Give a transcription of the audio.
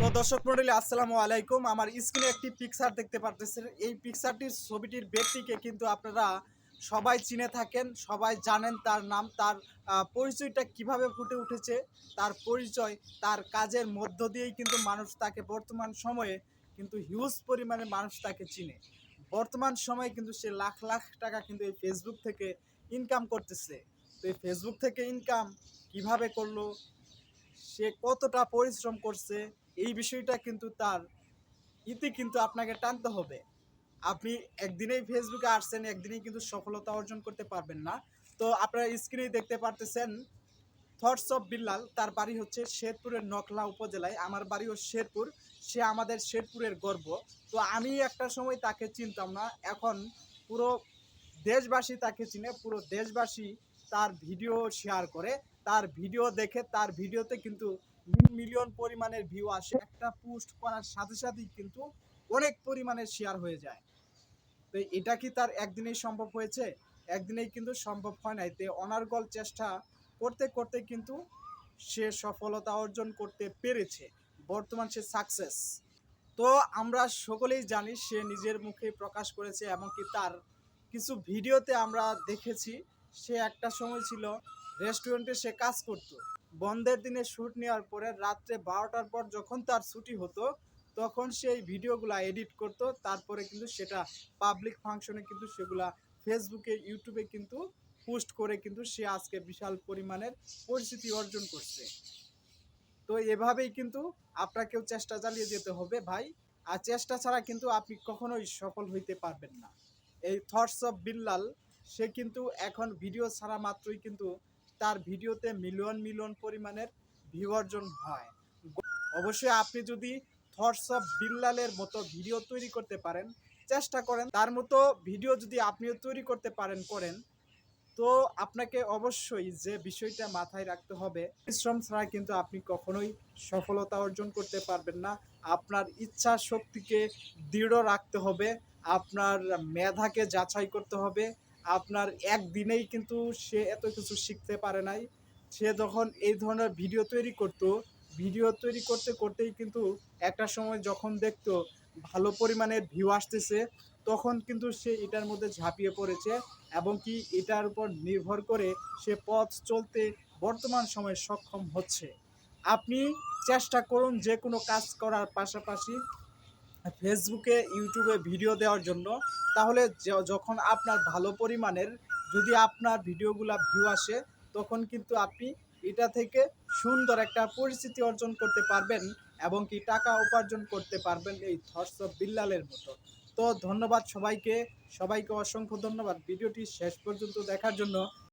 তো দর্শক মন্ডলী, আসসালামু আলাইকুম। আমার স্ক্রিনে একটি পিকচার দেখতে পারতেছেন। এই পিকচারটির ছবিটির ব্যক্তিকে কিন্তু আপনারা সবাই চিনে থাকেন, সবাই জানেন তার নাম, তার পরিচয়টা কীভাবে ফুটে উঠেছে, তার পরিচয়, তার কাজের মধ্য দিয়েই কিন্তু মানুষ তাকে বর্তমান সময়ে কিন্তু হিউজ পরিমাণে মানুষ তাকে চিনে। বর্তমান সময়ে কিন্তু সে লাখ লাখ টাকা কিন্তু এই ফেসবুক থেকে ইনকাম করতেছে। তো এই ফেসবুক থেকে ইনকাম কীভাবে করল, সে কতটা পরিশ্রম করছে এই বিষয়টা কিন্তু তার ইতি কিন্তু আপনাকে টানতে হবে। আপনি একদিনেই ফেসবুকে আসছেন, একদিনেই কিন্তু সফলতা অর্জন করতে পারবেন না। তো আপনারা স্ক্রিনে দেখতে পারতেছেন থটস অফ বিল্লাল তার বাড়ি হচ্ছে শেরপুরের নকলা উপজেলায়। আমার বাড়িও শেরপুর, সে আমাদের শেরপুরের গর্ব। তো আমি একটা সময় তাকে চিনতাম না, এখন পুরো দেশবাসী তাকে চিনে, পুরো দেশবাসী তার ভিডিও শেয়ার করে। তার ভিডিও দেখে, তার ভিডিওতে কিন্তু মিলিয়ন পরিমাণের ভিউ আসে। একটা পোস্ট করার সাথে সাথেই কিন্তু অনেক পরিমাণে শেয়ার হয়ে যায়। তো এটা কি তার একদিনেই সম্ভব হয়েছে? একদিনেই কিন্তু সম্ভব হয় নাই। তো অনার্গল চেষ্টা করতে করতে কিন্তু সে সফলতা অর্জন করতে পেরেছে। বর্তমান সে সাকসেস তো আমরা সকলেই জানি সে নিজের মুখে প্রকাশ করেছে এমনকি তার কিছু ভিডিওতে আমরা দেখেছি। সে একটা সময় ছিল রেস্টুরেন্টে সে কাজ করত। বন্ধের দিনে শ্যুট নেওয়ার পরে রাত্রে বারোটার পর যখন তার ছুটি হতো, তখন সেই ভিডিওগুলো এডিট করতো। তারপরে কিন্তু সেটা পাবলিক ফাংশনে কিন্তু সেগুলা ফেসবুকে ইউটিউবে কিন্তু পোস্ট করে কিন্তু সে আজকে বিশাল পরিমাণের পরিচিতি অর্জন করছে। তো এভাবেই কিন্তু আপনাকেও চেষ্টা চালিয়ে যেতে হবে ভাই। আর চেষ্টা ছাড়া কিন্তু আপনি কখনোই সফল হইতে পারবেন না। এই থটস অফ বিল্লাল সে কিন্তু এখন ভিডিও ছাড়া মাত্রই কিন্তু তার ভিডিওতে মিলিয়ন মিলিয়ন পরিমাণের ভিউ অর্জন হয়। অবশ্যই আপনি যদি অফ বিল্লালের মতো ভিডিও তৈরি করতে পারেন, চেষ্টা করেন। তার মতো ভিডিও যদি আপনিও তৈরি করতে পারেন, করেন। তো আপনাকে অবশ্যই যে বিষয়টা মাথায় রাখতে হবে, পরিশ্রম ছাড়া কিন্তু আপনি কখনোই সফলতা অর্জন করতে পারবেন না। আপনার ইচ্ছা শক্তিকে দৃঢ় রাখতে হবে, আপনার মেধাকে যাচাই করতে হবে আপনার একদিনেই কিন্তু সে এত কিছু শিখতে পারে নাই। সে যখন এই ধরনের ভিডিও তৈরি করত, ভিডিও তৈরি করতে করতেই কিন্তু একটা সময় যখন দেখতো ভালো পরিমাণের ভিউ আসতেছে, তখন কিন্তু সে এটার মধ্যে ঝাঁপিয়ে পড়েছে এবং কি এটার উপর নির্ভর করে সে পথ চলতে বর্তমান সময়ে সক্ষম হচ্ছে। আপনি চেষ্টা করুন যে কোনো কাজ করার পাশাপাশি ফেসবুকে ইউটিউবে ভিডিও দেওয়ার জন্য, তাহলে যখন আপনার ভালো পরিমাণের যদি আপনার ভিডিওগুলো ভিউ আসে, তখন কিন্তু আপনি এটা থেকে সুন্দর একটা পরিস্থিতি অর্জন করতে পারবেন এবং কি টাকা উপার্জন করতে পারবেন এই অফ বিল্লালের মতো। তো ধন্যবাদ সবাইকে। সবাইকে অসংখ্য ধন্যবাদ। ভিডিওটি শেষ পর্যন্ত দেখার জন্য